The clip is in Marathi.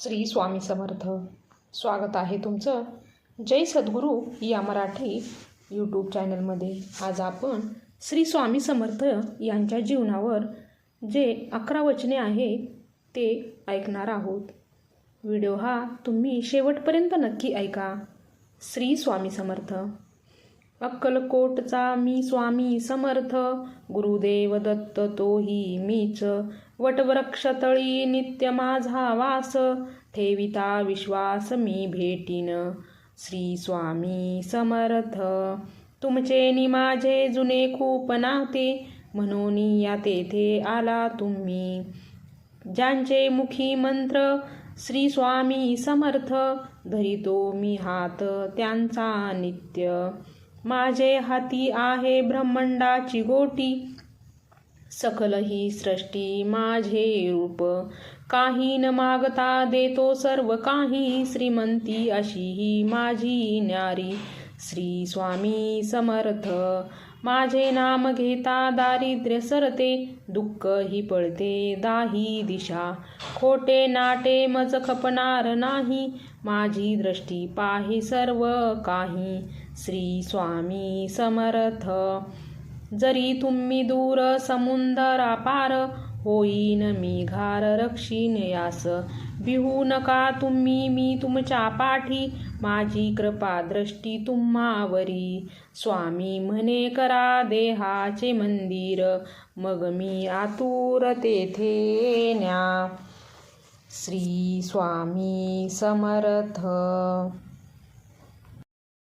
श्री स्वामी समर्थ. स्वागत आहे तुमचं जय सद्गुरू या मराठी यूट्यूब चॅनलमध्ये आज आपण श्री स्वामी समर्थ यांच्या जीवनावर जे अकरा वचने आहे ते ऐकणार आहोत. व्हिडिओ हा तुम्ही शेवटपर्यंत नक्की ऐका. श्री स्वामी समर्थ. अक्कलकोटचा मी स्वामी समर्थ. गुरुदेव दत्त तोही मीच. वटवृक्षतळी नित्य माझा वास. ठेविता विश्वास मी भेटीन. श्री स्वामी समर्थ. तुमचे नि माझे जुने खूप नाते. म्हणून या तेथे आला तुम्ही. ज्यांचे मुखी मंत्र श्री स्वामी समर्थ. धरितो मी हात त्यांचा नित्य. माझे हाती आहे ब्रह्मांडाची गोटी. सकल ही सृष्टी माझे रूप. काही न मागता देतो सर्व काही. श्रीमंती अशी ही माझी न्यारी. श्री स्वामी समर्थ. माझे नाम घेता दारिद्र्य सरते दुःख ही पळते दाही दिशा. खोटे नाटे मज खपणार नाही माझी दृष्टी पाहि सर्व काही. श्री स्वामी समर्थ. जरी तुम्ही दूर समुंदरा पार होईन मी घार रक्षीन यास. बिहू नका तुम्ही मी तुमच्या पाठी. माझी कृपा दृष्टी तुम्हावरी. स्वामी म्हणे करा देहाचे मंदिर. मग मी आतुर तेथे न्या. श्री स्वामी समर्थ.